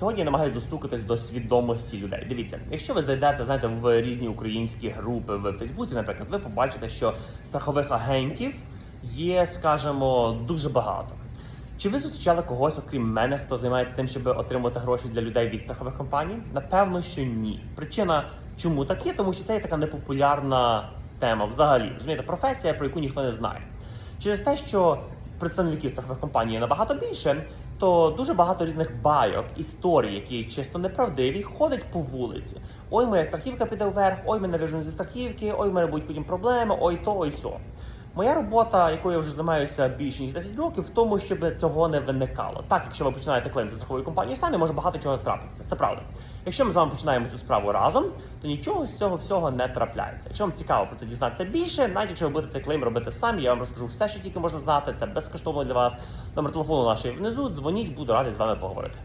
Сьогодні я намагаюся достукатись до свідомості людей. Дивіться, якщо ви зайдете, знаєте, в різні українські групи в Фейсбуці, наприклад, ви побачите, що страхових агентів є, скажімо, дуже багато. Чи ви зустрічали когось, окрім мене, хто займається тим, щоб отримувати гроші для людей від страхових компаній? Напевно, що ні. Причина, чому так є, тому що це є така непопулярна тема взагалі. Розумієте, професія, про яку ніхто не знає. Через те, що представників страхових компаній набагато більше, то дуже багато різних байок, історій, які чисто неправдиві, ходять по вулиці. Ой, моя страхівка піде вверх, ой, мене виженуть зі страхівки, ой, в мене будуть потім проблеми, ой то, ой сьо. Моя робота, якою я вже займаюся більше ніж 10 років, в тому, щоб цього не виникало. Так, якщо ви починаєте клейм за страховою компанією самі, може багато чого трапитися. Це правда. Якщо ми з вами починаємо цю справу разом, то нічого з цього всього не трапляється. Якщо вам цікаво про це дізнатися більше, навіть якщо ви будете цей клейм робити самі, я вам розкажу все, що тільки можна знати. Це безкоштовно для вас. Номер телефону наш внизу. Дзвоніть, буду радий з вами поговорити.